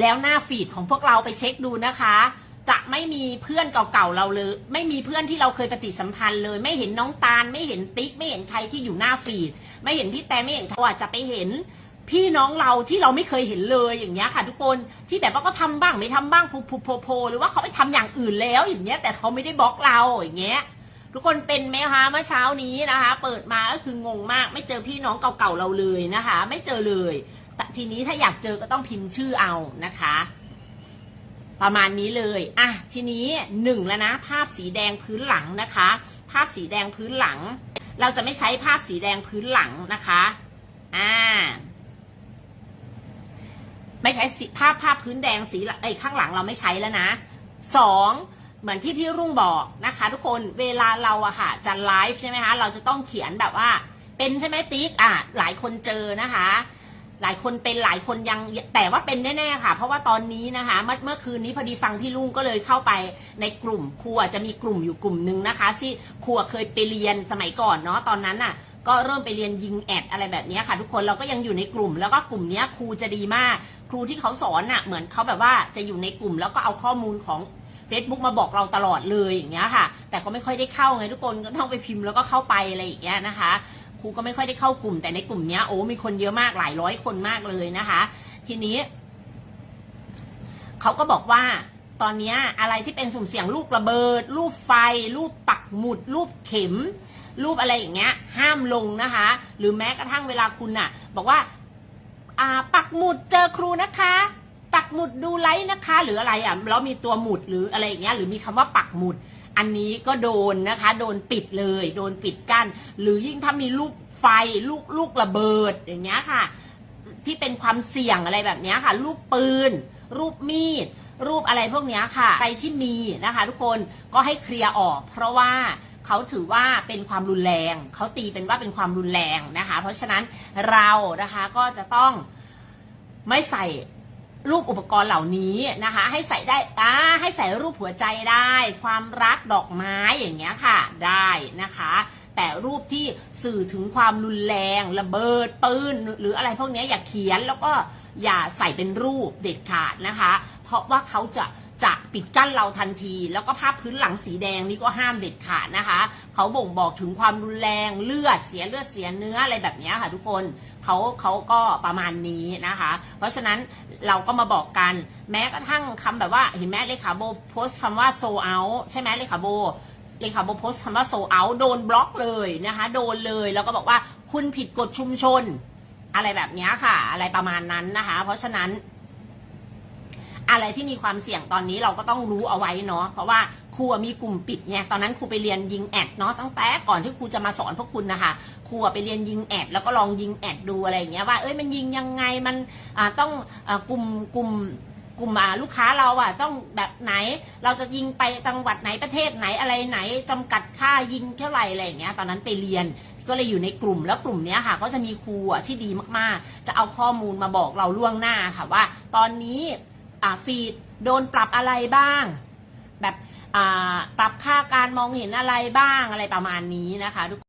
แล้วหน้าฟีดของพวกเราไปเช็คดูนะคะ จะไม่มีเพื่อนเก่าๆเราเลย ไม่มีเพื่อนที่เราเคยปฏิสัมพันธ์เลย ไม่เห็นน้องตาล ไม่เห็นติ๊ก ไม่เห็นใครที่อยู่หน้าฟีด ไม่เห็นที่แต่ไม่เห็นเขาอาจจะไปเห็นพี่น้องเราที่เราไม่เคยเห็นเลยอย่างเงี้ยค่ะ ทุกคนที่แบบว่าก็ทำบ้างไม่ทำบ้างพูพูโพโพหรือว่าเขาไปทำอย่างอื่นแล้วอย่างเงี้ย แต่เขาไม่ได้บล็อกเราอย่างเงี้ย ทุกคนเป็นไหมคะเมื่อเช้านี้นะคะ เปิดมาก็คืองงมาก ไม่เจอพี่น้องเก่าๆเราเลยนะคะ ไม่เจอเลย แต่ทีนี้ถ้าอยากเจอก็ต้องพิมพ์ชื่อเอานะคะ ประมาณนี้เลยอะทีนี้หนึ่งแล้วนะ ภาพสีแดงพื้นหลังนะคะ ภาพสีแดงพื้นหลัง เราจะไม่ใช้ภาพสีแดงพื้นหลังนะคะอ่าไม่ใช้สีภาพภาพพื้นแดงสีไอ้ข้างหลังเราไม่ใช้แล้วนะสองเหมือนที่พี่รุ่งบอกนะคะ ทุกคนเวลาเราอะค่ะจะไลฟ์ใช่ไหมคะเราจะต้องเขียนแบบว่า เป็นใช่ไหมติ๊กอะหลายคนเจอนะคะ หลายคนเป็นหลายคนยังแต่ว่าเป็นแน่ๆค่ะ เพราะว่าตอนนี้นะคะ เมื่อเมื่อคืนนี้พอดีฟังพี่ลุงก็เลยเข้าไปในกลุ่มครูอะจะมีกลุ่มอยู่กลุ่มหนึ่งนะคะที่ครูอะเคยไปเรียนสมัยก่อนเนาะตอนนั้นน่ะก็เริ่มไปเรียนยิงแอดอะไรแบบนี้ค่ะ ทุกคนเราก็ยังอยู่ในกลุ่ม แล้วก็กลุ่มนี้ครูจะดีมาก ครูที่เขาสอนน่ะเหมือนเขาแบบว่าจะอยู่ในกลุ่ม แล้วก็เอาข้อมูลของ Facebook มาบอกเราตลอดเลยอย่างเงี้ยค่ะ แต่ก็ไม่ค่อยได้เข้าไงทุกคนก็ต้องไปพิมพ์แล้วก็เข้าไปอะไรอย่างเงี้ยนะคะ ครูก็ไม่ค่อยได้เข้ากลุ่ม แต่ในกลุ่มเนี้ยโอ้มีคนเยอะมากหลายร้อยคนมากเลยนะคะ ทีนี้เขาก็บอกว่าตอนนี้อะไรที่เป็นสุ่มเสี่ยงลูกระเบิดรูปไฟรูปปักหมุดรูปเข็ม รูปอะไรอย่างเงี้ย ห้ามลงนะคะ หรือแม้กระทั่งเวลาคุณน่ะ บอกว่าอ่าปักหมุดเจอครูนะคะ ปักหมุดดูไลฟ์นะคะ หรืออะไรอะแล้วมีตัวหมุดหรืออะไรอย่างเงี้ยหรือมีคำว่าปักหมุด อันนี้ก็โดนนะคะ โดนปิดเลย โดนปิดกั้น หรือยิ่งถ้ามีลูกไฟลูกลูกระเบิดอย่างเงี้ยค่ะ ที่เป็นความเสี่ยงอะไรแบบเนี้ยค่ะรูปปืน รูปมีด รูปอะไรพวกเนี้ยค่ะใครที่มีนะคะ ทุกคนก็ให้เคลียร์ออก เพราะว่าเขาถือว่าเป็นความรุนแรง เขาตีเป็นว่าเป็นความรุนแรงนะคะ เพราะฉะนั้นเรานะคะก็จะต้องไม่ใส่ รูปอุปกรณ์เหล่านี้นะคะ ให้ใส่ได้อ่าให้ใส่รูปหัวใจได้ ความรักดอกไม้อย่างเงี้ยค่ะได้นะคะ แต่รูปที่สื่อถึงความรุนแรงระเบิดปืนหรืออะไรพวกเนี้ยอย่าเขียนแล้วก็อย่าใส่เป็นรูปเด็ดขาดนะคะ เพราะว่าเขาจะจะปิดกั้นเราทันที แล้วก็ภาพพื้นหลังสีแดงนี่ก็ห้ามเด็ดขาดนะคะ เขาบ่งบอกถึงความรุนแรงเลือดเสียเลือดเสียเนื้ออะไรแบบนี้ค่ะทุกคนเขาเขาก็ประมาณนี้นะคะ เพราะฉะนั้นเราก็มาบอกกัน แม้กระทั่งคำแบบว่าเห็นไหมเลขาโบโพสต์คำว่าโซเอาใช่ไหมเลขาโบเลขาโบโพสต์คำว่าโซเอาโดนบล็อกเลยนะคะ โดนเลยแล้วก็บอกว่าคุณผิดกฎชุมชน อะไรแบบนี้ค่ะ อะไรประมาณนั้นนะคะ เพราะฉะนั้นอะไรที่มีความเสี่ยงตอนนี้เราก็ต้องรู้เอาไว้เนาะเพราะว่า ครูมีกลุ่มปิดไงตอนนั้นครูไปเรียนยิงแอดเนาะตั้งแต่ก่อนที่ครูจะมาสอนพวกคุณนะคะครูไปเรียนยิงแอดแล้วก็ลองยิงแอดดูอะไรอย่างเงี้ยว่าเอ้ยมันยิงยังไงมันต้องอกลุ่มกลุ่มกลุ่มลูกค้าเราอะต้องแบบไหน เราจะยิงไปจังหวัดไหนประเทศไหนอะไรไหนจำกัดค่ายิงเท่าไหร่อะไรอย่างเงี้ยตอนนั้นไปเรียนก็เลยอยู่ในกลุ่มแล้วกลุ่มนี้ค่ะ ก็จะมีครูที่ดีมากๆ จะเอาข้อมูลมาบอกเราล่วงหน้าค่ะว่า ตอนนี้ฟีดโดนปรับอะไรบ้าง ปรับค่าการมองเห็นอะไรบ้างอะไรประมาณนี้นะคะทุก